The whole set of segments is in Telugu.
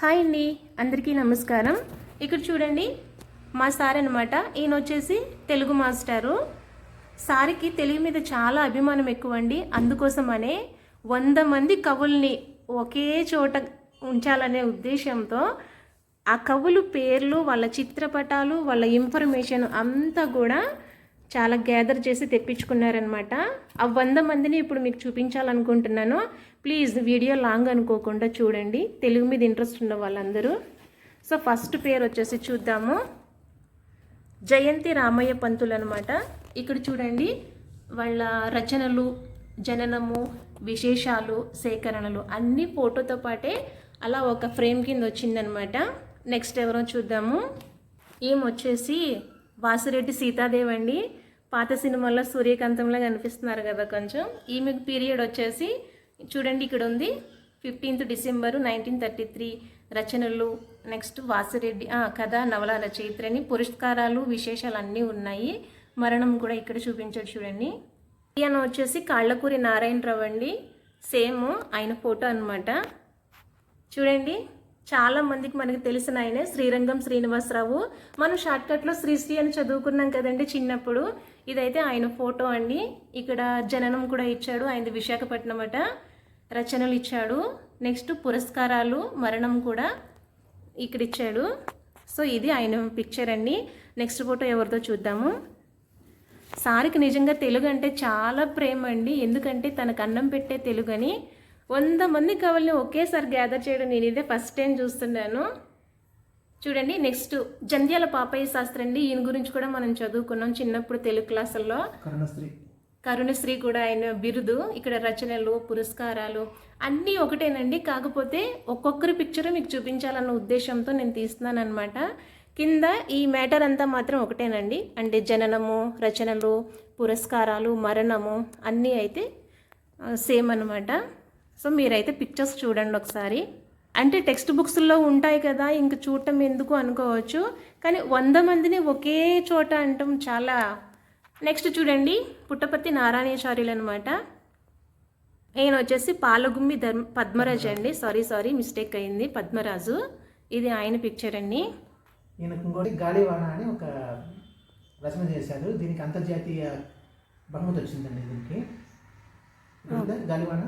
హాయ్ అండి అందరికీ నమస్కారం. ఇక్కడ చూడండి మా సార్ అనమాట ఈయన వచ్చేసి తెలుగు మాస్టారు. సార్కి తెలుగు మీద చాలా అభిమానం ఎక్కువ అండి అందుకోసమనే వంద మంది కవుల్ని ఒకే చోట ఉంచాలనే ఉద్దేశంతో ఆ కవులు పేర్లు వాళ్ళ చిత్రపటాలు వాళ్ళ ఇన్ఫర్మేషన్ అంతా కూడా చాలా గ్యాదర్ చేసి తెప్పించుకున్నారనమాట ఆ వంద మందిని ఇప్పుడు మీకు చూపించాలనుకుంటున్నాను. ప్లీజ్ వీడియో లాంగ్ అనుకోకుండా చూడండి. తెలుగు మీద ఇంట్రెస్ట్ ఉన్న వాళ్ళందరూ. సో ఫస్ట్ పేరు వచ్చేసి చూద్దాము. జయంతి రామయ్య పంతులు అనమాట ఇక్కడ చూడండి వాళ్ళ రచనలు జననము విశేషాలు సేకరణలు అన్ని ఫోటోతో పాటే అలా ఒక ఫ్రేమ్ కింద వచ్చిందనమాట నెక్స్ట్ ఎవరో చూద్దాము. ఏమొచ్చేసి వాసిరెడ్డి సీతాదేవి అండి. పాత సినిమాల్లో సూర్యకాంతంలో కనిపిస్తున్నారు కదా కొంచెం. ఈమె పీరియడ్ వచ్చేసి చూడండి ఇక్కడ ఉంది fifteenth December nineteen thirty three రచనలు. నెక్స్ట్ వాసిరెడ్డి కథ నవల రచయిత్రని పురస్కారాలు విశేషాలు అన్నీ ఉన్నాయి. మరణం కూడా ఇక్కడ చూపించాడు చూడండి. ఈయన వచ్చేసి కాళ్ళకూరి నారాయణరావు అండి. సేమ్ ఆయన ఫోటో అనమాట చూడండి చాలా మందికి మనకి తెలిసిన ఆయనే శ్రీరంగం శ్రీనివాసరావు. మనం షార్ట్కట్లో శ్రీశ్రీ అని చదువుకున్నాం కదండి చిన్నప్పుడు. ఇదైతే ఆయన ఫోటో అండి. ఇక్కడ జననం కూడా ఇచ్చాడు. ఆయనది విశాఖపట్నం అట. రచనలు ఇచ్చాడు నెక్స్ట్ పురస్కారాలు మరణం కూడా ఇక్కడ ఇచ్చాడు సో ఇది ఆయన పిక్చర్ అండి. నెక్స్ట్ ఫోటో ఎవరితో చూద్దాము. సార్కి నిజంగా తెలుగు అంటే చాలా ప్రేమ అండి. ఎందుకంటే తనకు అన్నం పెట్టే తెలుగు అని. వంద మంది కవుల్ని ఒకేసారి గ్యాదర్ చేయడం నేను ఇదే ఫస్ట్ టైం చూస్తున్నాను. చూడండి నెక్స్ట్ జంధ్యాల పాపయ్య శాస్త్రి అండి. ఈయన గురించి కూడా మనం చదువుకున్నాం చిన్నప్పుడు తెలుగు క్లాసుల్లో. కరుణశ్రీ కూడా ఆయన బిరుదు ఇక్కడ రచనలు పురస్కారాలు అన్నీ ఒకటేనండి. కాకపోతే ఒక్కొక్కరి పిక్చర్ మీకు చూపించాలన్న ఉద్దేశంతో నేను తీస్తున్నాను అనమాట కింద ఈ మ్యాటర్ అంతా మాత్రం ఒకటేనండి. అంటే జననము రచనలు పురస్కారాలు మరణము అన్నీ అయితే సేమ్ అనమాట సో మీరైతే పిక్చర్స్ చూడండి ఒకసారి. అంటే టెక్స్ట్ బుక్స్లో ఉంటాయి కదా ఇంక చూడటం ఎందుకు అనుకోవచ్చు. కానీ వంద మందిని ఒకే చోట అంటాం చాలా నెక్స్ట్ చూడండి పుట్టపర్తి నారాయణాచార్యులు అనమాట ఈయన వచ్చేసి పాలగుమ్మి ధర్మ పద్మరాజు అండి. సారీ సారీ మిస్టేక్ అయింది. పద్మరాజు. ఇది ఆయన పిక్చర్ అండి. ఈయనకు ఇంకోటి గాలివాన అని ఒక రచన చేశారు. దీనికి అంతర్జాతీయ బహుమతి వచ్చిందండి దీనికి. గాలివాన?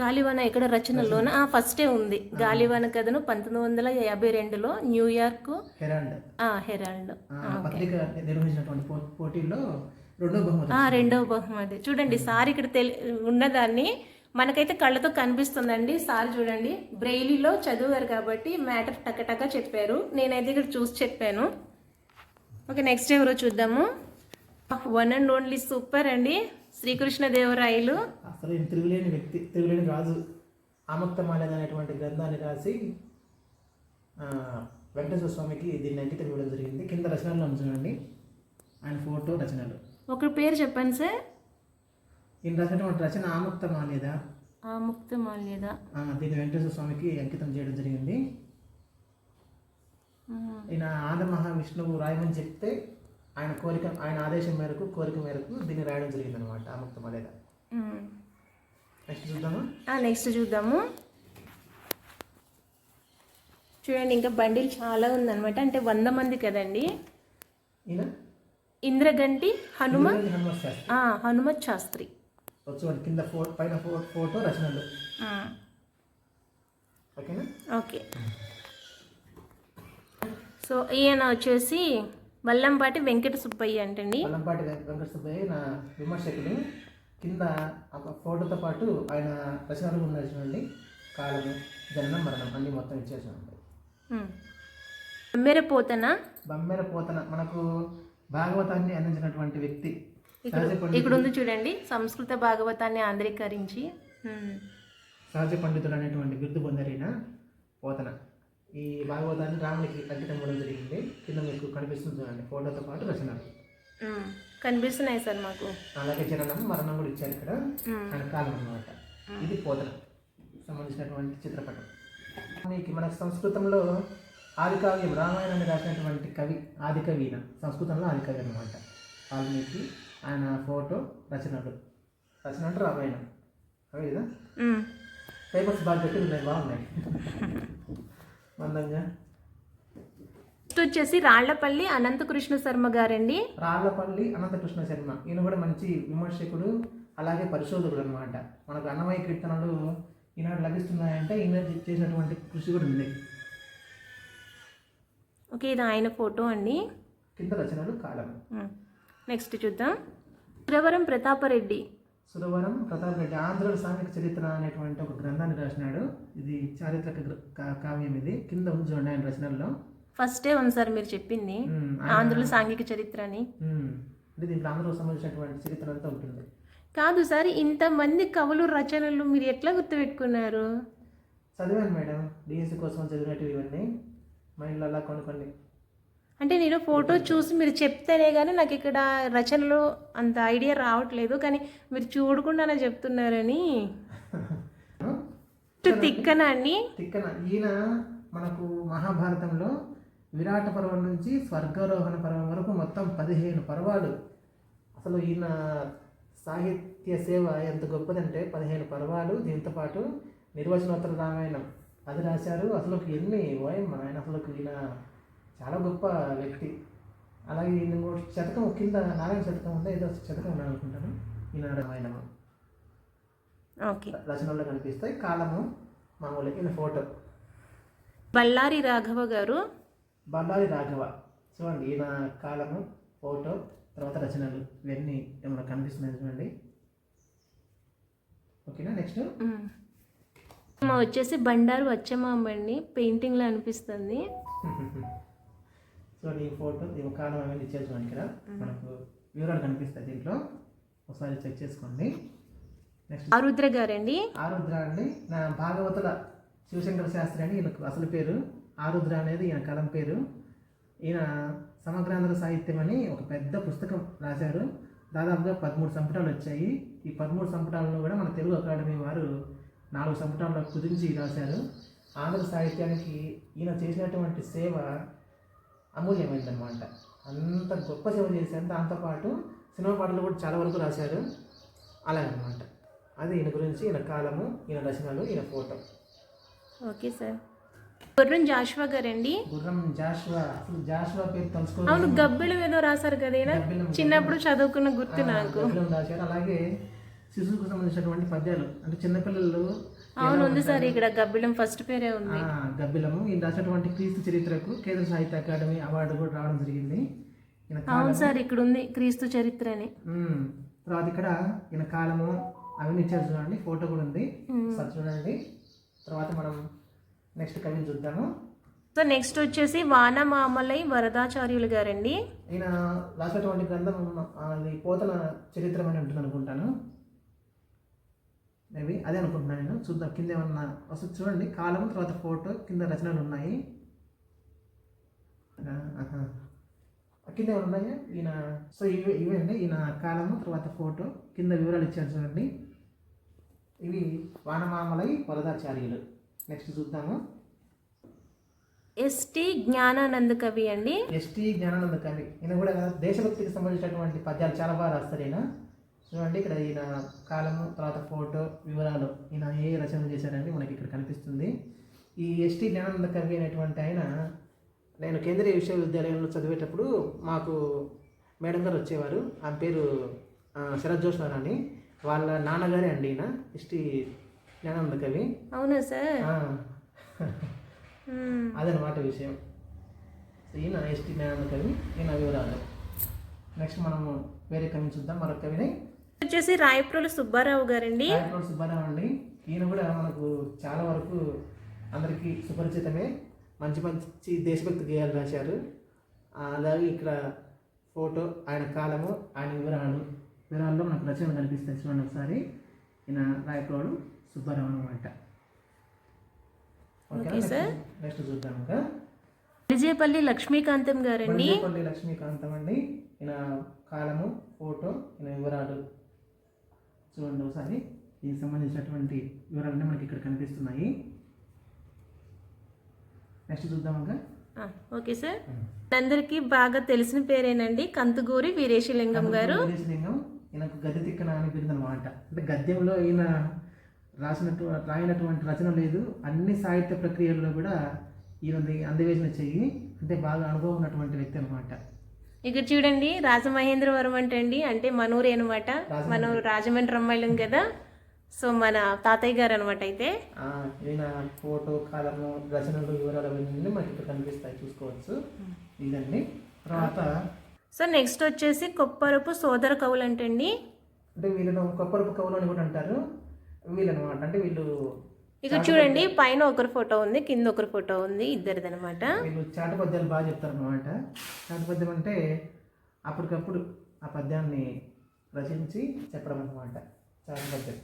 గాలివాన ఎక్కడ రచనలోన ఆ ఫస్టే ఉంది. గాలివాన కథను పంతొమ్మిది వందల యాభై రెండులో న్యూయార్క్ హెరాల్డ్. ఆ, హెరాల్డ్. నిర్వహించినటువంటి పోటీల్లో రెండో బహుమతి ఆ, రెండవ బహుమతి. చూడండి సార్ ఇక్కడ తెలి ఉన్నదాన్ని మనకైతే కళ్ళతో కనిపిస్తుందండి. సార్ చూడండి బ్రెయిలీలో చదివారు కాబట్టి మ్యాటర్ టకటక చెప్పారు. నేనైతే ఇక్కడ చూసి చెప్పాను. ఓకే నెక్స్ట్ ఎవరో చూద్దాము. వన్ అండ్ ఓన్లీ సూపర్ అండి. శ్రీకృష్ణదేవరాయలు అసలు ఈయన తిరుగులేని వ్యక్తి తిరుగులేని రాజు ఆముక్తమాలయ అనేటువంటి గ్రంథాన్ని రాసి వెంకటేశ్వర స్వామికి దీన్ని అంకితం ఇవ్వడం జరిగింది. కింద రచనల్లో చూడండి. ఆయన ఫోటో రచనలు. ఒక పేరు చెప్పండి సార్. ఈయన రాసినటువంటి రచన ఆముక్తమాలేదా ఆ ముక్త మాల్యద ఆ, దీన్ని వెంకటేశ్వర స్వామికి అంకితం చేయడం జరిగింది. ఈయన ఆంధ్ర మహావిష్ణువు రాయమని చెప్తే ఆయన కోరిక ఆయన ఆదేశం మేరకు కోరిక మేరకు దీన్ని రాయడం జరిగింది అనమాట ఆముక్తమాలేద నెక్స్ట్ చూద్దామా? నెక్స్ట్ చూద్దాము. చూడండి ఇంకా బండిల్ చాలా ఉందన్నమాట అంటే వంద మంది కదండి? ఇంద్రగంటి హనుమ హనుమత్ శాస్త్రి. చూడండి కింద పైన ఫోటో రచనలు ఓకేనా? ఓకే. సో ఈయన వచ్చేసి వల్లంపాటి వెంకట సుబ్బయ్య అంటండి. పల్లంపాటి వెం- వెంకట సుబ్బయ్య నా విమర్శకులు కింద ఫోటోతో పాటు ఆయన రచనలు ఉన్నాయి చూడండి కాలము జననం మరణం అన్ని మొత్తం ఇచ్చేసి ఉంటాయి మెరపోతన బమ్మెర పోతన మనకు భాగవతాన్ని అందించినటువంటి వ్యక్తి ఇక్కడ ఉంది చూడండి సంస్కృత భాగవతాన్ని ఆంధ్రీకరించి. సహజ పండితుడు అనేటువంటి బిరుదు పొందరిన పోతన. ఈ భాగవతాన్ని రామునికి అంకితం ఇవ్వడం జరిగింది. కింద మీకు కనిపిస్తుంది చూడండి ఫోటోతో పాటు రచనలు కనిపిస్తున్నాయి సార్ మాకు. అలాగే జననం మరణం కూడా ఇచ్చారు ఇక్కడ. ఉమ్, ఆయన కాలం అన్నమాట ఇది పోతన సంబంధించినటువంటి చిత్రపటం. మీకు మనకు సంస్కృతంలో ఆదికావ్యం రామాయణాన్ని రాసినటువంటి కవి ఆదికవి ఈయన సంస్కృతంలో ఆదికవి అనమాట వాల్మీకి ఆయన ఫోటో రచనలు. రచన అంటే రామాయణం. అవే కదా? పేపర్స్ బాగా పెట్టి ఉన్నాయి బాగున్నాయి. నెక్స్ట్ వచ్చేసి రాళ్ళపల్లి అనంతకృష్ణ శర్మ గారండి. రాళ్ళపల్లి అనంతకృష్ణ శర్మ. ఈయన కూడా మంచి విమర్శకుడు అలాగే పరిశోధకుడు అనమాట మనకు అన్నమయ్య కీర్తనలు ఈనాడు లభిస్తున్నాయంటే ఈయన చేసినటువంటి కృషి కూడా ఉంది. ఓకే ఇది ఆయన ఫోటో అండి. కింద రచనలు కాలం. నెక్స్ట్ చూద్దాం. సురవరం ప్రతాపరెడ్డి. సురవరం ప్రతాప్ రెడ్డి ఆంధ్రుల సాంఘిక చరిత్ర అనేటువంటి ఒక గ్రంథాన్ని రాసినాడు. ఇది చారిత్రక కావ్యం ఇది. కింద ఉంది చూడండి ఆయన రచనల్లో. ఫస్టే ఉంది సార్ మీరు చెప్పింది. ఆంధ్రుల సాంఘిక చరిత్ర అని. అంటే దీంట్లో ఆంధ్రులకు సంబంధించినటువంటి చరిత్ర అంతా ఉంటుంది. కాదు సార్ ఇంతమంది కవులు రచనలు మీరు ఎట్లా గుర్తుపెట్టుకున్నారు? చదివాను మేడం. డిఎస్సి కోసం చదివినట్టు ఇవన్నీ. మైండ్లో అలా కొన్ని అంటే నేను ఫోటో చూసి మీరు చెప్తేనే కానీ నాకు ఇక్కడ రచనలు అంత ఐడియా రావట్లేదు. కానీ మీరు చూడకుండానే చెప్తున్నారని. తిక్కన అండి? తిక్కన. ఈయన మనకు మహాభారతంలో విరాట పర్వం నుంచి స్వర్గారోహణ పర్వం వరకు మొత్తం పదిహేను పర్వాలు. అసలు ఈయన సాహిత్య సేవ ఎంత గొప్పదంటే పదిహేను పర్వాలు. దీంతో పాటు నిర్వచనోత్తర రామాయణం అది రాశారు. అసలు ఎన్ని? ఓయమ్మ ఆయన అసలు ఈయన చాలా గొప్ప వ్యక్తి. అలాగే ఈయన శతకం కింద నారాయణ శతకం ఉందా? ఏదో శతకం అనుకుంటాను. ఈయన రామాయణము. ఓకే. రచనల్లో కనిపిస్తాయి. కాలము మామూలు ఈయన ఫోటో బళ్ళారి రాఘవ గారు? బళ్ళారి రాఘవ. చూడండి ఈయన కాలము ఫోటో తర్వాత రచనలు ఇవన్నీ ఏమైనా కనిపిస్తున్నాయి చూడండి. ఓకేనా నెక్స్ట్. మా వచ్చేసి బండారు వచ్చమాంబ అండి పెయింటింగ్లో అనిపిస్తుంది. చూడండి ఈ ఫోటో ఈ కాలం అనేది ఇచ్చారు చూడండి ఇక్కడ. మనకు వివరాలు కనిపిస్తాయి దీంట్లో. ఒకసారి చెక్ చేసుకోండి. ఆరుద్ర గారండి. ఆరుద్ర అండి. నా భాగవతుల శివశంకర శాస్త్రి అని ఈయనకు అసలు పేరు. ఆరుద్ర అనేది ఈయన కలం పేరు. ఈయన సమగ్రాంధ్ర సాహిత్యం అని ఒక పెద్ద పుస్తకం రాశారు. దాదాపుగా పదమూడు సంపుటాలు వచ్చాయి. ఈ పదమూడు సంపుటాలను కూడా మన తెలుగు అకాడమీ వారు నాలుగు సంపుటాల్లో కుదించి రాశారు. ఆంధ్ర సాహిత్యానికి ఈయన చేసినటువంటి సేవ అమూల్యమైందనమాట అంత గొప్ప సేవ చేశారు. దాంతోపాటు సినిమా పాటలు కూడా చాలా వరకు రాశారు. అలాగనమాట అది ఈయన గురించి ఈయన కాలము ఈయన రచనలు ఈయన photo. Okay sir. Gurram Jashuva గారండి? గుర్రం జాషువా. అసలు జాషువా పేరు తెలుసుకో అవును గబ్బిలం ఏదో రాశారు కదా. చిన్నప్పుడు చదువుకున్న గుర్తు నాకు. రాశారు. అలాగే శిశువుకు సంబంధించినటువంటి పద్యాలు. అంటే చిన్నపిల్లలు అవును ఉంది సార్ ఇక్కడ గబ్బిలం ఫస్ట్ పేరే ఉంది. గబ్బిలము. ఈయన రాసినటువంటి క్రీస్తు చరిత్రకు కేంద్ర సాహిత్య అకాడమీ అవార్డు కూడా రావడం జరిగింది. అవును సార్ ఇక్కడ ఉంది క్రీస్తు చరిత్ర అని తర్వాత ఇక్కడ ఈయన కాలము అవన్నీ ఇచ్చారు చూడండి ఫోటో కూడా ఉంది. ఒకసారి చూడండి. తర్వాత మనం నెక్స్ట్ కవిని చూద్దాము. సో నెక్స్ట్ వచ్చేసి వానమామలై వరదాచార్యులు గారండి. ఈయన రాసినటువంటి గ్రంథం అది పోతన చరిత్ర అని ఉంటుంది అనుకుంటాను. మేబీ అదే అనుకుంటున్నాను నేను. చూద్దాం కింద ఏమన్నా అసలు చూడండి కాలం తర్వాత ఫోటో కింద రచనలు ఉన్నాయి. కింద ఏమైనా ఉన్నాయా? ఈయన సో ఇవి ఇవే అండి ఈయన కాలము తర్వాత ఫోటో కింద వివరాలు ఇచ్చారు చూడండి. ఇవి వానమామలై వరదాచార్యులు. నెక్స్ట్ చూద్దాము. ఎస్టి జ్ఞానానంద కవి అండి. ఎస్టీ జ్ఞానానంద కవి. ఈయన కూడా దేశభక్తికి సంబంధించినటువంటి పద్యాలు చాలా బాగా రాస్తారు ఈయన. చూడండి ఇక్కడ ఈయన కాలము తర్వాత ఫోటో వివరాలు. ఈయన ఏ రచన చేశారని మనకి ఇక్కడ కనిపిస్తుంది. ఈ ఎస్టీ జ్ఞానానంద కవి అనేటువంటి ఆయన నేను కేంద్రీయ విశ్వవిద్యాలయంలో చదివేటప్పుడు మాకు మేడం గారు వచ్చేవారు. ఆమె పేరు శరత్ జోష్నార్ అని వాళ్ళ నాన్నగారే అండి ఈయన. ఎస్టీ జ్ఞానానంద కవి. అవునా సార్. అదనమాట విషయం. ఈయన ఎస్టీ జ్ఞానానంద కవి. ఈయన వివరాలు. నెక్స్ట్ మనము వేరే కవిని చూద్దాం. మరొక కవిని. వచ్చేసి రాయప్రోలు సుబ్బారావు గారండి. రాయపూడి సుబ్బారావు అండి. ఈయన కూడా మనకు చాలా వరకు అందరికీ సుపరిచితమే. మంచి మంచి దేశభక్తి గేయాలు రాశారు. అలాగే ఇక్కడ ఫోటో ఆయన కాలము ఆయన వివరాలు. వివరాల్లో మనకు రచనలు కనిపిస్తాయి చూడండి ఒకసారి. ఈయన రాయప్రోడు సుబ్బారావు అనమాట ఓకే సార్. నెక్స్ట్ చూద్దాం ఇంకా. విజయపల్లి లక్ష్మీకాంతం గారండి. వడిజేపల్లి లక్ష్మీకాంతం అండి. ఈయన కాలము ఫోటో ఈయన వివరాలు చూడండి ఒకసారి. దీనికి సంబంధించినటువంటి వివరాలన్నీ మనకి ఇక్కడ కనిపిస్తున్నాయి. నెక్స్ట్ చూద్దాం ఇంకా. Okay sir. అందరికీ బాగా తెలిసిన పేరేనండి. కంతుగూరి వీరేశలింగం గారు. లింగం ఈయనకు గద్దె తిక్కన అని బిరుదు అనమాట అంటే గద్యంలో ఈయన రాసినట్టు రాయినటువంటి రచన లేదు. అన్ని సాహిత్య ప్రక్రియల్లో కూడా ఈయనది అందవేసిన చెయ్యి అంటే బాగా అనుభవం ఉన్నటువంటి వ్యక్తి అనమాట ఇక్కడ చూడండి రాజమహేంద్రవరం అంటే అండి అంటే మనూరే అనమాట మనం రాజమండ్రి. అమ్మాయిలం కదా. సో మన తాతయ్య గారు అనమాట అయితే. ఈయన ఫోటో కాలము రచనలు వివరాలు అవన్నీ మనకి ఇక్కడ కనిపిస్తాయి. చూసుకోవచ్చు. ఇదండి. తర్వాత సో నెక్స్ట్ వచ్చేసి కొప్పరపు సోదర కవులు అంటండి. అంటే వీళ్ళను కొప్పరపు కవులు అని కూడా అంటారు. వీళ్ళనమాట. అంటే వీళ్ళు ఇక్కడ చూడండి పైన ఒకరి ఫోటో ఉంది కింద ఒకరి ఫోటో ఉంది ఇద్దరిది అనమాట వీళ్ళు చాట పద్యాలు బాగా చెప్తారు అనమాట చాట పద్యం అంటే అప్పటికప్పుడు ఆ పద్యాన్ని రచించి చెప్పడం అనమాట చాట పద్యం.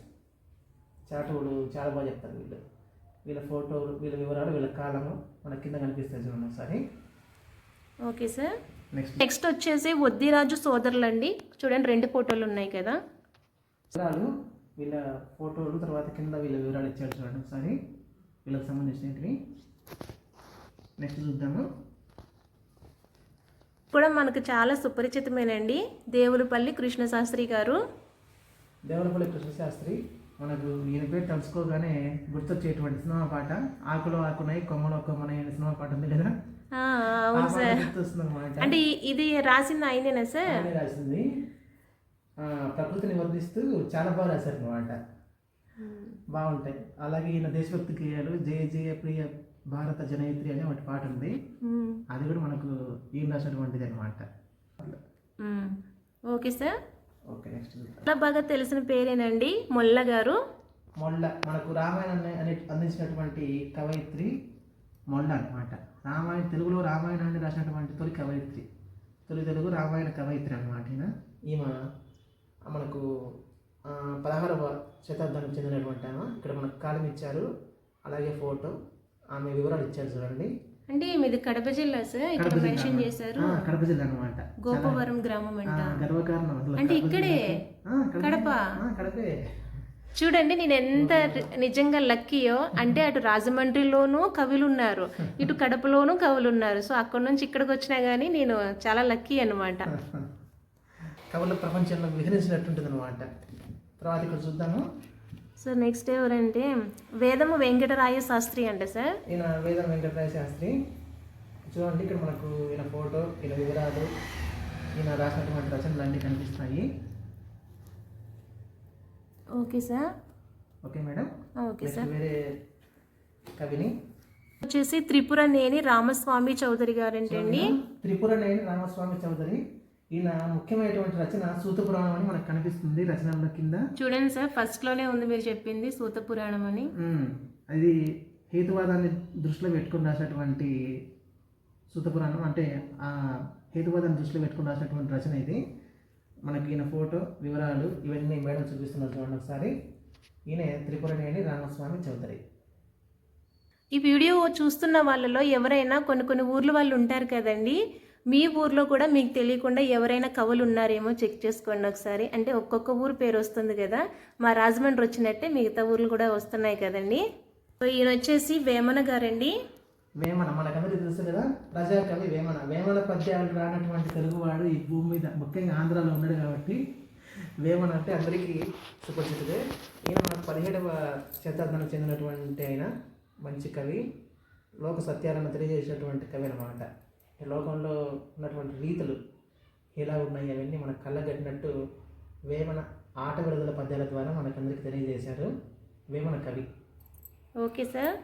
చాటువులు చాలా బాగా చెప్తారు వీళ్ళు. వీళ్ళ ఫోటోలు వీళ్ళ వివరాలు వీళ్ళ కాలము మన కింద కనిపిస్తాయి చూడండి ఒకసారి. Okay sir. నెక్స్ట్ నెక్స్ట్ వచ్చేసి వద్దిరాజు సోదరులు అండి చూడండి రెండు ఫోటోలు ఉన్నాయి కదా. వీళ్ళ ఫోటోలు తర్వాత కింద వీళ్ళ వివరాలు ఇచ్చారు చూడండి ఒకసారి. వీళ్ళకి సంబంధించినవి నెక్స్ట్ చూద్దాము. కూడా మనకు చాలా సుపరిచితమేనండి. దేవులపల్లి కృష్ణశాస్త్రి గారు. దేవరపల్లి కృష్ణశాస్త్రి. మనకు ఈయన పేరు తెలుసుకోగానే గుర్తొచ్చేటువంటి సినిమా పాట. ఆకులో ఆకున్నాయి కొమ్మలో కొమ్మనాయి అనే సినిమా పాట ఉంది కదా. అవును సార్. అంటే ఇది రాసింది ఆయనేనా సార్? రాసింది. ప్రకృతిని వర్ణిస్తూ చాలా బాగా రాశారు అనమాట బాగుంటాయి. అలాగే ఈయన దేశభక్తి గేయాలు జయ జయ ప్రియ భారత జనయిత్రి అనే ఒకటి పాట ఉంది. అది కూడా మనకు ఈయన రాసినటువంటిది అనమాట. Okay sir. ఓకే నెక్స్ట్ చాలా బాగా తెలిసిన పేరేనండి మొల్ల గారు. మొల్ల మనకు రామాయణాన్ని అనే అందించినటువంటి కవయిత్రి మొల్ల అనమాట రామాయణ తెలుగులో రామాయణాన్ని రాసినటువంటి తొలి కవయిత్రి. తొలి తెలుగు రామాయణ కవయిత్రి అనమాట ఈయన. ఈమె మనకు పదహారవ శతాబ్దానికి చెందినటువంటి ఆమె. ఇక్కడ మనకు కాలం ఇచ్చారు. అలాగే ఫోటో. ఆమె వివరాలు ఇచ్చారు చూడండి. అంటే మీది కడప జిల్లా సార్? ఇక్కడ మెన్షన్. చేశారు. కడప జిల్లా అనమాట గోపవరం గ్రామం అంట. గర్వకారణం అంటే ఇక్కడే? కడప కడప? చూడండి నేను ఎంత నిజంగా లక్కీయో అంటే అటు రాజమండ్రిలోనూ కవులు ఉన్నారు ఇటు కడపలోనూ కవులు ఉన్నారు సో అక్కడ నుంచి ఇక్కడికి వచ్చినా కానీ నేను చాలా లక్కీ అనమాట కవుల ప్రపంచంలో విహరించినట్టుంటుంది అనమాట తర్వాత ఇక్కడ చూద్దాము. సో నెక్స్ట్ ఎవరంటే వేదము వెంకటరాయ శాస్త్రి అంట సార్. ఈయన వేదం వెంకటరాయ శాస్త్రి. చూడండి ఇక్కడ మనకు ఈయన ఫోటో ఈయన వివరాలు ఈయన రాసినటువంటి రచనలు అన్నీ కనిపిస్తాయి. Okay sir. Okay madam. Okay sir. వేరే కవిని. వచ్చేసి త్రిపుర నేని రామస్వామి చౌదరి గారంటండి. త్రిపుర నేని రామస్వామి చౌదరి. ఈయన ముఖ్యమైనటువంటి రచన సూతపురాణం అని మనకు కనిపిస్తుంది రచనల కింద. చూడండి సార్ ఫస్ట్లోనే ఉంది మీరు చెప్పింది సూత పురాణం అని అది హేతువాదాన్ని దృష్టిలో పెట్టుకుని రాసినటువంటి సూతపురాణం. అంటే ఆ హేతువాదాన్ని దృష్టిలో పెట్టుకుని రాసినటువంటి రచన ఇది. మనకి ఈయన ఫోటో వివరాలు ఇవన్నీ మేడం చూపిస్తున్నారు చూడండి ఒకసారి. ఈయన త్రిపురనేని రామస్వామి చౌదరి. ఈ వీడియో చూస్తున్న వాళ్ళలో ఎవరైనా కొన్ని కొన్ని ఊర్ల వాళ్ళు ఉంటారు కదండి మీ ఊర్లో కూడా మీకు తెలియకుండా ఎవరైనా కవులు ఉన్నారేమో చెక్ చేసుకోండి ఒకసారి. అంటే ఒక్కొక్క ఊరు పేరు వస్తుంది కదా మా రాజమండ్రి వచ్చినట్టే మిగతా ఊర్లు కూడా వస్తున్నాయి కదండి. సో ఈయన వచ్చేసి వేమన గారండి. వేమన మనకందరికీ తెలుసు కదా ప్రజాకవి వేమన. వేమన పద్యాలు రానటువంటి తెలుగువాడు ఈ భూమి మీద ముఖ్యంగా ఆంధ్రాలో ఉన్నాడు కాబట్టి వేమన అంటే అందరికీ సుపరిచితుడే. ఈయన మన పదిహేడవ శతాబ్దానికి చెందినటువంటి ఆయన మంచి కవి లోక సత్యాలను తెలియజేసినటువంటి కవి అనమాట ఈ లోకంలో ఉన్నటువంటి రీతులు ఎలా ఉన్నాయి అవన్నీ మన కళ్ళగట్టినట్టు వేమన ఆట విడుదల పద్యాల ద్వారా మనకందరికీ తెలియజేశారు. వేమన కవి. Okay sir.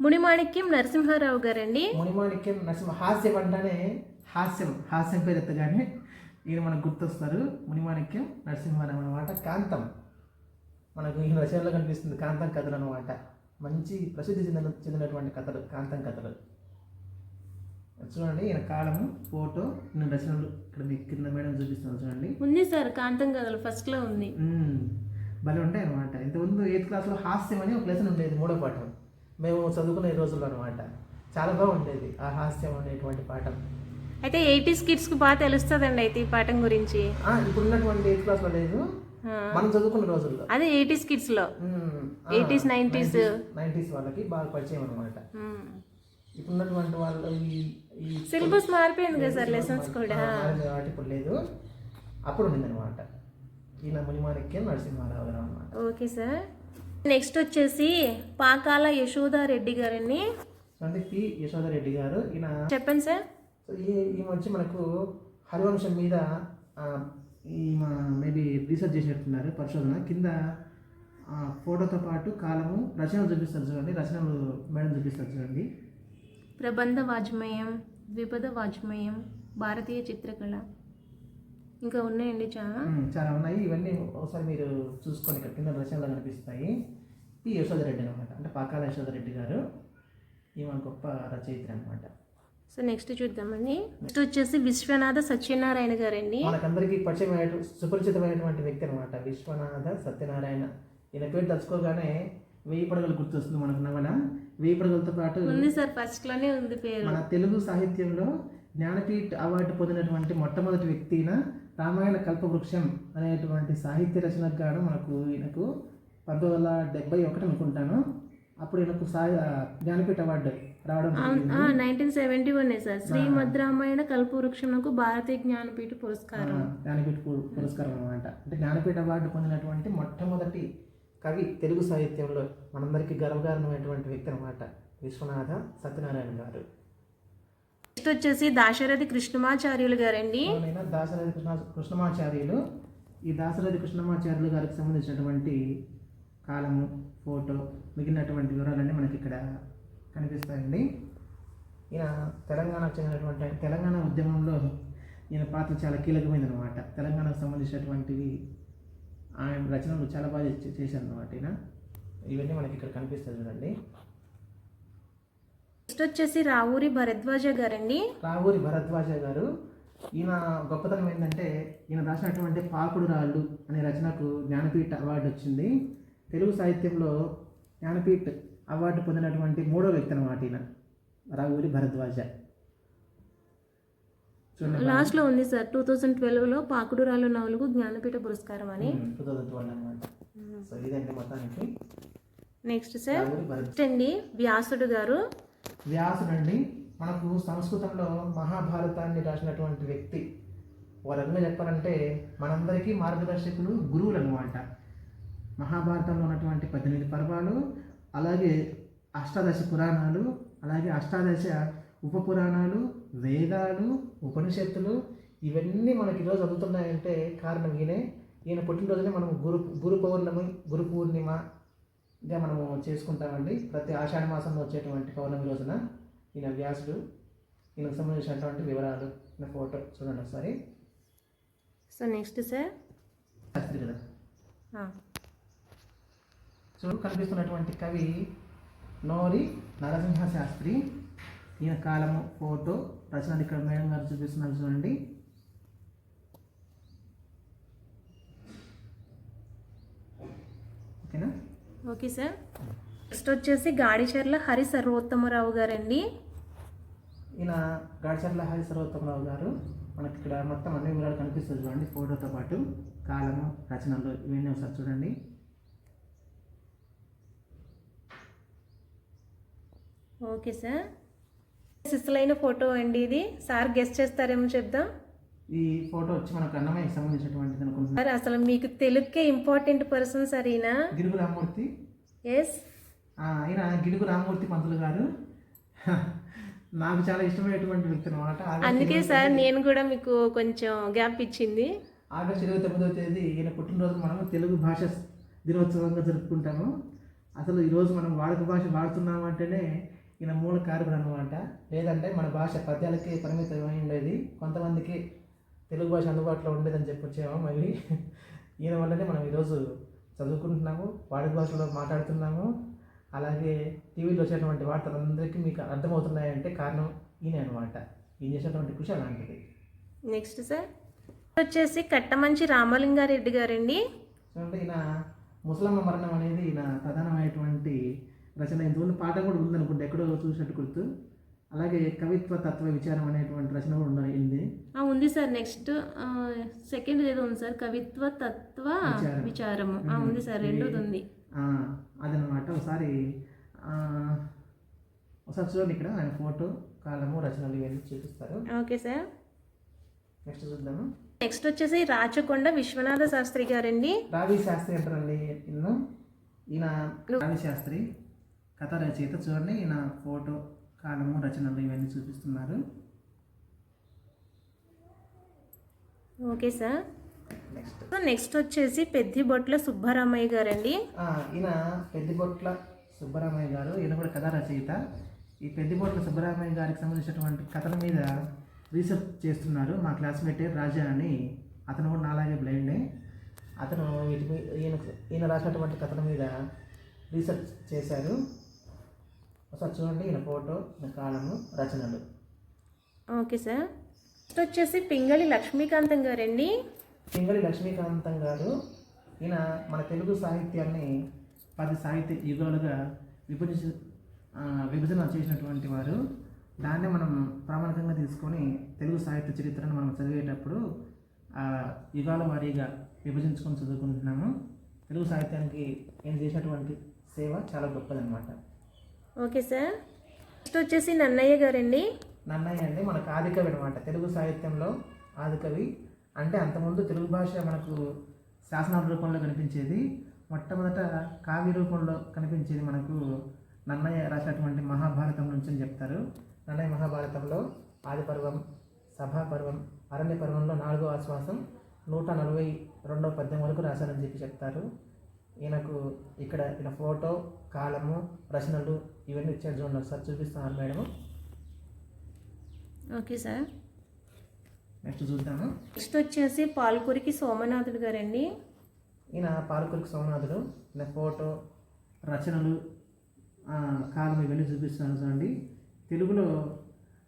మునిమాణిక్యం నరసింహారావు గారండి. మునిమాణిక్యం నరసింహ హాస్యం అంటానే హాస్యం. హాస్యం పేరు ఎత్తగానే ఈయన మనకు గుర్తొస్తారు. మునిమాణిక్యం నరసింహారావు అనమాట కాంతం. మనకు ఈ రచనలో కనిపిస్తుంది కాంతం కథలు అనమాట మంచి ప్రసిద్ధి చెందిన చెందినటువంటి కథలు కాంతం కథలు. చూడండి ఈయన కాలము ఫోటో ఈయన రచనలు ఇక్కడ మీకు కింద మేడం చూపిస్తున్నాను చూడండి. ఉంది సార్ కాంతం కథలు ఫస్ట్లో ఉంది. భలే ఉంటాయి అనమాట ఇంతకుముందు ఎయిత్ క్లాస్లో హాస్యం అని ఒక లెసన్ ఉండేది మూడో పాఠం. మేము చదువుకునే రోజుల్లో అనమాట చాలా బాగుండేది ఆ హాస్యం అనేటువంటి పాఠం. అయితే ఎయిటీస్ కిడ్స్కి బాగా తెలుస్తుందండి అయితే ఈ పాఠం గురించి? ఆ, ఇప్పుడు ఉన్నటువంటి ఎయిత్ క్లాస్లో లేదు. ఆ, మనం చదువుకున్న రోజుల్లో. అదే ఎయిటీస్ కిడ్స్లో ఎయిటీస్ నైంటీస్ నైంటీస్ వాళ్ళకి బాగా పరిచయం అనమాట ఇప్పుడు ఉన్నటువంటి వాళ్ళు ఈ సిలబస్ మారిపోయింది కదా సార్ లెసన్స్ కూడా. కాబట్టి ఇప్పుడు లేదు. అప్పుడు ఉండింది అనమాట ఈయన మునిమాణిక్యం నరసింహారావు గారు అనమాట ఓకే సార్. నెక్స్ట్ వచ్చేసి పాకాల యశోదా రెడ్డి గారండి. అంటే పి యశోదారెడ్డి గారు. ఈయన చెప్పండి సార్. సో ఈ ఈ మధ్య మనకు హరివంశం మీద ఆ, ఈ మా మేబీ రీసెర్చ్ చేసినట్టున్నారు పరిశోధన. కింద ఫోటోతో పాటు కాలము రచనలు చూపిస్తారు చూడండి. రచనలు మేడం చూపిస్తారు చూడండి. ప్రబంధ వాజ్మయం ద్విపద వాజ్మయం భారతీయ చిత్రకళ. ఇంకా ఉన్నాయండి చాలా. చాలా ఉన్నాయి. ఇవన్నీ ఒకసారి మీరు చూసుకొని ఇక్కడ కింద రచనలు కనిపిస్తాయి. పి. యశోదరెడ్డి అనమాట అంటే పాకాల యశోదరెడ్డి గారు. ఈమె గొప్ప రచయిత్రి అనమాట సో నెక్స్ట్ చూద్దామండి. నెక్స్ట్ వచ్చేసి విశ్వనాథ సత్యనారాయణ గారండి. మనకందరికీ పరిచయమైన సుపరిచితమైనటువంటి వ్యక్తి అనమాట విశ్వనాథ సత్యనారాయణ. ఈయన పేరు తలుచుకోగానే వెయ్యి పడగలు గుర్తొస్తుంది మనకు నవల వెయ్యి పడగలతో పాటు ఉంది సార్ ఫస్ట్లోనే ఉంది పేరు. మన తెలుగు సాహిత్యంలో జ్ఞానపీఠ అవార్డు పొందినటువంటి మొట్టమొదటి వ్యక్తిన రామాయణ కల్పవృక్షం అనేటువంటి సాహిత్య రచనకు గాను మనకు ఈయనకు పంతొమ్మిది వందల డెబ్బై ఒకటి అనుకుంటాను. అప్పుడు ఈయనకు సా జ్ఞానపీఠ అవార్డు రావడం. Nineteen seventy one sir. Srimad Ramayana కల్పవృక్షంకు Bharatiya Jnanpith పురస్కారం. జ్ఞానపీఠ పురస్కారం అనమాట అంటే జ్ఞానపీఠ అవార్డు పొందినటువంటి మొట్టమొదటి కవి తెలుగు సాహిత్యంలో మనందరికీ గర్వకారణమైనటువంటి వ్యక్తి అనమాట విశ్వనాథ సత్యనారాయణ గారు. నెక్స్ట్ వచ్చేసి దాశరథి కృష్ణమాచార్యులు గారండి. దాశరథి కృష్ణ కృష్ణమాచార్యులు ఈ దాశరథి కృష్ణమాచార్యులు గారికి సంబంధించినటువంటి కాలము ఫోటో మిగిలినటువంటి వివరాలన్నీ మనకి ఇక్కడ కనిపిస్తాయండి. ఈయన తెలంగాణకు చెందినటువంటి తెలంగాణ ఉద్యమంలో ఈయన పాత్ర చాలా కీలకమైనది అనమాట తెలంగాణకు సంబంధించినటువంటివి ఆయన రచనలు చాలా బాగా చేశారు అనమాట ఈయన. ఇవన్నీ మనకి ఇక్కడ కనిపిస్తుంది చూడండి. నెక్స్ట్ వచ్చేసి రావూరి భరద్వాజ గారండి. రావూరి భరద్వాజ గారు ఈయన గొప్పతనం ఏంటంటే ఈయన రాసినటువంటి పాకుడు రాళ్ళు అనే రచనకు జ్ఞానపీఠ అవార్డు వచ్చింది. తెలుగు సాహిత్యంలో జ్ఞానపీఠ అవార్డు పొందినటువంటి మూడో వ్యక్తి అనమాట ఈయన రావూరి భరద్వాజ. చూడండి లాస్ట్లో ఉంది సార్ టూ థౌజండ్ ట్వెల్వ్లో పాకుడురాలు నవలకు జ్ఞానపీఠ పురస్కారం అని. టూ థౌజండ్ ట్వెల్వ్ అనమాట సో ఇదండి మొత్తానికి. నెక్స్ట్ సార్ అండి వ్యాసుడు గారు. వ్యాసుడండి. మనకు సంస్కృతంలో మహాభారతాన్ని రాసినటువంటి వ్యక్తి. ఒక రకంగా చెప్పాలంటే మనందరికీ మార్గదర్శకులు గురువులు అనమాట మహాభారతంలో ఉన్నటువంటి పద్దెనిమిది పర్వాలు అలాగే అష్టాదశ పురాణాలు అలాగే అష్టాదశ ఉప పురాణాలు వేదాలు ఉపనిషత్తులు ఇవన్నీ మనకి ఈరోజు చదువుతున్నాయంటే కారణం ఈయనే. ఈయన పుట్టినరోజునే మనం గురు గురు పౌర్ణమి గురు పూర్ణిమగా మనము చేసుకుంటామండి. ప్రతి ఆషాఢ మాసంలో వచ్చేటువంటి పౌర్ణమి రోజున ఈయన వ్యాసుడు ఈయనకు సంబంధించినటువంటి వివరాలు ఈయన ఫోటో చూడండి ఒకసారి. So next sir? కదా. సో కనిపిస్తున్నటువంటి కవి నోరి నరసింహ శాస్త్రి. ఈయన కాలము ఫోటో రచనలు ఇక్కడ మేడం గారు చూపిస్తున్నారు చూడండి ఓకేనా ఓకే సార్. నెక్స్ట్ వచ్చేసి గాడిచర్ల హరి సర్వోత్తమరావు గారండి. ఈయన గాడ్చర్ల హరి సర్వోత్తమరావు గారు. మనకి ఇక్కడ మొత్తం అన్ని వివరాలు కనిపిస్తుంది చూడండి ఫోటోతో పాటు కాలము రచనలు ఇవన్నీ ఒకసారి చూడండి. Okay sir. సిస్లైన ఫోటో అండి ఇది. సార్ గెస్ట్ చేస్తారేమో చెప్దాం. ఈ ఫోటో వచ్చి మనకు అన్నమయ్యకి సంబంధించినటువంటిది అనుకుంటున్నాను. సార్ అసలు మీకు తెలుగుకే ఇంపార్టెంట్ పర్సన్ సార్ ఈయన. గిడుగు రామూర్తి ఎస్ ఆయన గిడుగు రామూర్తి పంతులు గారు. నాకు చాలా ఇష్టమైనటువంటి వ్యక్తి అనమాట అందుకే సార్ నేను కూడా మీకు కొంచెం గ్యాప్ ఇచ్చింది. ఆగస్టు ఇరవై తొమ్మిదవ తేదీ ఈయన పుట్టినరోజు మనం తెలుగు భాష దినోత్సవంగా జరుపుకుంటాము. అసలు ఈరోజు మనం వాడుక భాష వాడుతున్నాము అంటేనే ఈయన మూల కారకుడు అనమాట లేదంటే మన భాష పద్యాలకి పరిమితమై ఉండేది. కొంతమందికి తెలుగు భాష అందుబాటులో ఉండేదని చెప్పొచ్చాము మళ్ళీ? ఈయన వల్లనే మనం ఈరోజు చదువుకుంటున్నాము వాడుక భాషలో మాట్లాడుతున్నాము. అలాగే టీవీలో వచ్చేటువంటి వార్తలు అందరికీ మీకు అర్థమవుతున్నాయంటే కారణం ఈయన అనమాట ఈయన చేసినటువంటి కృషి అలాంటిది. Next sir. వచ్చేసి కట్టమంచి రామలింగారెడ్డి గారండి. చూడండి ఈయన ముసలమ్మ మరణం అనేది ఈయన ప్రధానమైనటువంటి రచన. ఇందువల్ల పాట కూడా ఉందనుకుంటే ఎక్కడో చూసినట్టు గుర్తు. అలాగే కవిత్వ తత్వ విచారం అనేటువంటి రచన కూడా ఉంది ఉంది సార్. నెక్స్ట్ సెకండ్ ఏదో ఉంది సార్. కవిత్వ తత్వ విచారం. విచారము. ఉంది సార్. రెండోది ఉంది. అదనమాట ఒకసారి ఒకసారి చూడండి ఇక్కడ. ఆయన ఫోటో కాలము రచనలు ఇవన్నీ చూపిస్తారు. Okay sir. నెక్స్ట్ చూద్దాము. నెక్స్ట్ వచ్చేసి రాచకొండ విశ్వనాథ శాస్త్రి గారండి. రావి శాస్త్రి అంటారండి. ఈయన ఈయన రావి శాస్త్రి కథ రచయిత. చూడండి ఈయన ఫోటో. కాలము రచనలు ఇవన్నీ చూపిస్తున్నారు. Okay sir. నెక్స్ట్. నెక్స్ట్ వచ్చేసి పెద్ది బొట్ల సుబ్బరామయ్య గారండి. ఈయన పెద్దిబొట్ల సుబ్బరామయ్య గారు. ఈయన కూడా కథా రచయిత. ఈ పెద్దిబొట్ల సుబ్బరామయ్య గారికి సంబంధించినటువంటి కథల మీద రీసెర్చ్ చేస్తున్నారు మా క్లాస్మేటే రాజా అని అతను కూడా నాలాగే బ్లైండే అతను వీటి మీద ఈయన ఈయన రాసినటువంటి కథల మీద రీసెర్చ్ చేశారు. ఒకసారి చూడండి ఈయన ఫోటో కాలము రచనలు. Okay sir. నెక్స్ట్ వచ్చేసి పింగళి లక్ష్మీకాంతం గారండి. పింగళి లక్ష్మీకాంతం గారు ఈయన మన తెలుగు సాహిత్యాన్ని పది సాహిత్య యుగాలుగా విభజించి విభజన చేసినటువంటి వారు. దాన్నే మనం ప్రామాణికంగా తీసుకొని తెలుగు సాహిత్య చరిత్రను మనం చదివేటప్పుడు ఆ యుగాల వారీగా విభజించుకొని చదువుకుంటున్నాము. తెలుగు సాహిత్యానికి ఈయన చేసినటువంటి సేవ చాలా గొప్పదన్నమాట. Okay sir. నెక్స్ట్ వచ్చేసి నన్నయ్య గారండి. నన్నయ్య అంటే మనకు ఆదికవి అనమాట తెలుగు సాహిత్యంలో ఆదికవి అంటే అంతకుముందు తెలుగు భాష మనకు శాసనాల రూపంలో కనిపించేది. మొట్టమొదట కావ్య రూపంలో కనిపించేది మనకు నన్నయ్య రాసినటువంటి మహాభారతం నుంచి అని చెప్తారు. నన్నయ్య మహాభారతంలో ఆదిపర్వం సభాపర్వం అరణ్య పర్వంలో నాలుగో ఆశ్వాసం నూట నలభై రెండవ పద్యం వరకు రాశారని చెప్పి చెప్తారు. ఈయనకు ఇక్కడ ఈయన ఫోటో కాలము రచనలు ఇవన్నీ ఇచ్చారు చూడండి ఒకసారి చూపిస్తున్నారు మేడం ఓకే సార్. నెక్స్ట్ చూద్దాము. నెక్స్ట్ వచ్చేసి పాల్కూరికి సోమనాథుడు గారండి. ఈయన పాలకురికి సోమనాథుడు. ఈయన ఫోటో రచనలు కాలం ఇవన్నీ చూపిస్తున్నాను చూడండి. తెలుగులో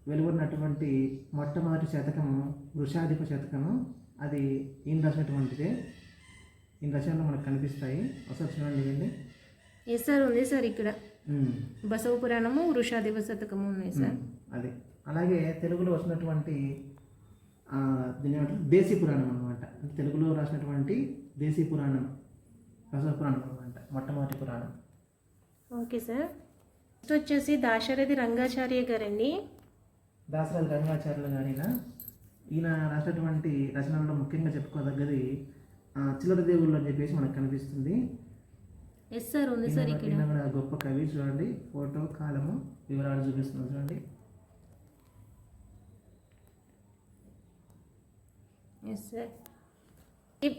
వెలువడినటువంటి మొట్టమొదటి శతకము వృషాధిప శతకము. అది ఈయన రాసినటువంటిదే. ఈయన రచనలు మనకు కనిపిస్తాయి. ఒకసారి చూడండి ఎస్ సార్ ఉంది సార్ ఇక్కడ. బసవ పురాణము వృషాదివ శతకము ఉన్నాయి సార్. అది. అలాగే తెలుగులో వచ్చినటువంటి దీని దేశీ పురాణం అనమాట తెలుగులో రాసినటువంటి దేశీ పురాణం బసవ పురాణం అనమాట మొట్టమొదటి పురాణం. Okay sir. నెక్స్ట్ వచ్చేసి దాశరథి రంగాచార్య గారండి. దాసరాజు గంగాచార్యులు గారిన ఈయన. రాసినటువంటి రచనల్లో ముఖ్యంగా చెప్పుకోదగ్గది చిల్లర దేవుళ్ళు అని చెప్పేసి మనకు కనిపిస్తుంది. ఎస్ సార్ ఉంది సార్ ఇక్కడ. గొప్ప కవి చూడండి ఫోటో కాలము వివరాలు చూపిస్తున్నాం చూడండి. ఎస్ సార్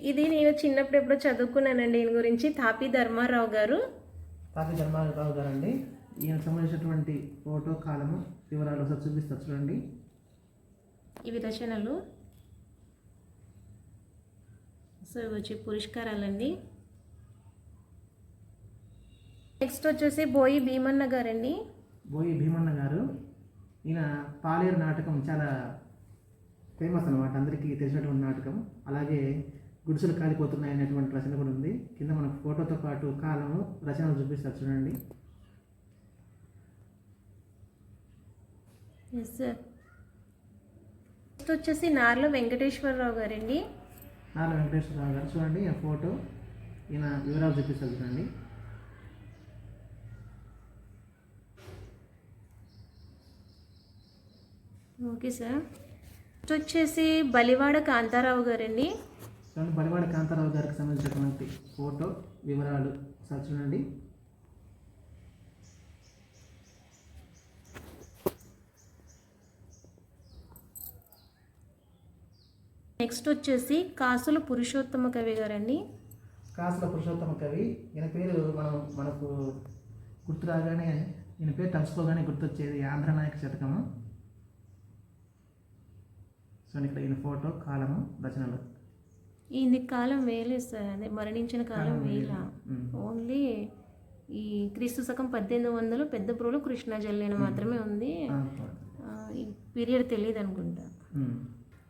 ఇది నేను చిన్నప్పుడు ఎప్పుడో చదువుకున్నానండి దీని గురించి తాపి ధర్మారావు గారు. తాపి ధర్మారావు గారు అండి ఈయన సంబంధించినటువంటి ఫోటో కాలము వివరాలు ఒకసారి చూపిస్తారు చూడండి. ఇవి రచనలు సో ఇవి వచ్చి పురస్కారాలండి. నెక్స్ట్ వచ్చేసి బోయి భీమన్న గారండి. బోయి భీమన్న గారు. ఈయన పాలేరు నాటకం చాలా ఫేమస్ అనమాట అందరికీ తెలిసినటువంటి నాటకం. అలాగే గుడిసెలు కాలిపోతున్నాయి అనేటువంటి రచన కూడా ఉంది. కింద మనకు ఫోటోతో పాటు కాలము రచనలు చూపిస్తారు చూడండి. ఎస్ సార్ నెక్స్ట్ వచ్చేసి నార్ల వెంకటేశ్వరరావు గారండి. నాన్న వెంకటేశ్వరరావు గారు. చూడండి ఈయన ఫోటో. ఈయన వివరాలు చూపిస్తారు చూడండి. Okay sir. నెక్స్ట్ వచ్చేసి బలివాడ కాంతారావు గారండి. చూడండి బలివాడ కాంతారావు గారికి సంబంధించినటువంటి ఫోటో వివరాలు ఒకసారి చూడండి. నెక్స్ట్ వచ్చేసి కాసుల పురుషోత్తమ కవి గారండి. కాసుల పురుషోత్తమ కవి. ఈయన పేరు మనం మనకు గుర్తు రాగానే ఈయన పేరు తలుచుకోగానే గుర్తొచ్చేది ఆంధ్రనాయక శతకము. సో ఇక్కడ ఈయన ఫోటో కాలము రచనలు ఇది కాలం వేలే సార్ అదే మరణించిన కాలం వేల. ఓన్లీ ఈ క్రీస్తు శకం పద్దెనిమిది వందలు పెద్ద ప్రోలు కృష్ణా జల్లేన మాత్రమే ఉంది. ఈ పీరియడ్ తెలియదు అనుకుంటా.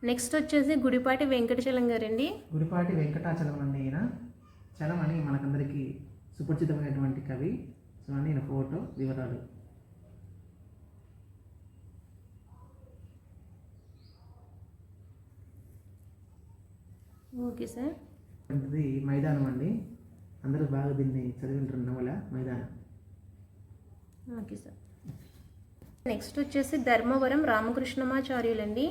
నెక్స్ట్ వచ్చేసి గుడిపాటి వెంకటచలం గారండి. గుడిపాటి వెంకటాచలం అండి ఈయన. చలం అని మనకందరికీ సుపరిచితమైనటువంటి కవి. సో ఈయన ఫోటో వివరాలు. Okay sir. ఇది మైదానం అండి. అందరూ బాగా దీన్ని చదివింటారు నవల మైదానం. Okay sir. నెక్స్ట్ వచ్చేసి ధర్మవరం రామకృష్ణమాచార్యులండి.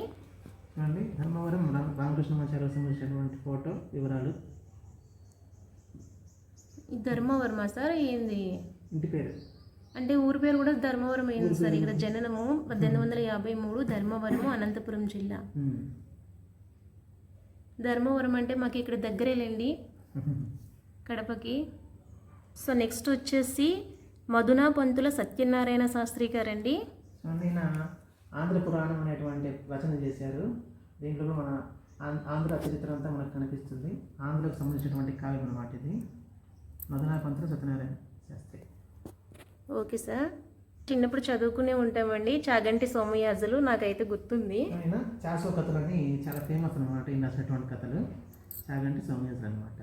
చూడండి ధర్మవరం రామ రామకృష్ణమాచార్య సంబంధించినటువంటి ఫోటో వివరాలు. ఈ ధర్మవర్మ సార్ ఏంది? ఇంటి పేరు. అంటే ఊరి పేరు కూడా ధర్మవరం అయింది సార్ ఇక్కడ జననము పద్దెనిమిది వందల యాభై మూడు ధర్మవరము అనంతపురం జిల్లా. ధర్మవరం అంటే మాకు ఇక్కడ దగ్గరేలేండి. కడపకి. సో నెక్స్ట్ వచ్చేసి మధునా పంతుల సత్యనారాయణ శాస్త్రి గారండి. సో ఈయన ఆంధ్ర పురాణం అనేటువంటి రచన చేశారు. దీంట్లో మన ఆంధ్ర చరిత్ర అంతా మనకు కనిపిస్తుంది. ఆంధ్రకు సంబంధించినటువంటి కావ్యం అన్నమాట ఇది. మధునా పంతులు సత్యనారాయణ శాస్త్రి. Okay sir. చిన్నప్పుడు చదువుకునే ఉంటామండి. చాగంటి సోమయాజులు నాకైతే గుర్తుంది. ఆయన చాసో కథలు అని చాలా ఫేమస్ అనమాట ఈయన రాసినటువంటి కథలు. చాగంటి సౌమ్యస్ అనమాట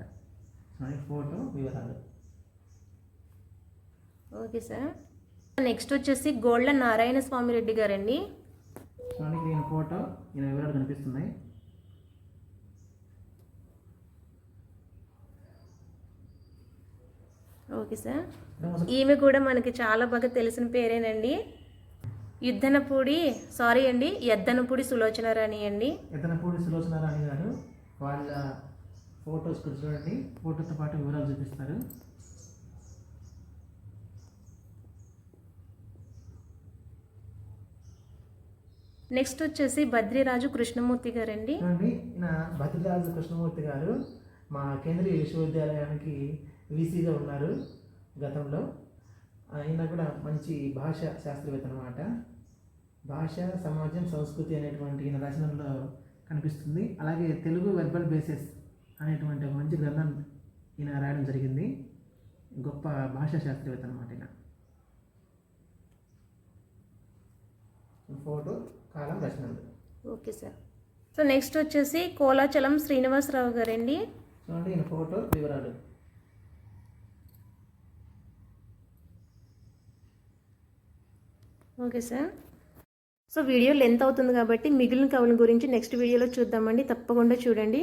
ఫోటో వివరాలు. Okay sir. నెక్స్ట్ వచ్చేసి గోళ్ళ నారాయణ స్వామి రెడ్డి గారండి. ఈయన ఫోటో ఈయన వివరాలు కనిపిస్తున్నాయి. Okay sir. ఈమె కూడా మనకి చాలా బాగా తెలిసిన పేరేనండి. యుద్ధనపూడి సారీ అండి ఎద్దనపూడి సులోచన రాణి అండి. ఎత్తనపూడి సులోచన రాణి గారు వాళ్ళ ఫొటోస్ కూడా చూడండి. ఫోటోతో పాటు వివరాలు చూపిస్తారు. నెక్స్ట్ వచ్చేసి బద్రిరాజు కృష్ణమూర్తి గారండి. చూడండి ఈయన భద్రరాజు కృష్ణమూర్తి గారు మా కేంద్రీయ విశ్వవిద్యాలయానికి వీసీగా ఉన్నారు గతంలో. ఆయన కూడా మంచి భాష శాస్త్రవేత్త అనమాట భాష సమాజం సంస్కృతి అనేటువంటి ఈయన రచనల్లో కనిపిస్తుంది. అలాగే తెలుగు వెర్బల్ బేసిస్ అనేటువంటి ఒక మంచి గ్రంథం ఈయన రాయడం జరిగింది. గొప్ప భాషా శాస్త్రవేత్త అనమాట ఈయన. ఫోటో కాలం రచనలు. Okay sir. సో నెక్స్ట్ వచ్చేసి కోలాచలం శ్రీనివాసరావు గారండి. చూడండి ఈయన ఫోటో వివరాలు. Okay sir. So video length అవుతుంది కాబట్టి మిగిలిన కవుల గురించి నెక్స్ట్ వీడియోలో చూద్దామండి. తప్పకుండా చూడండి.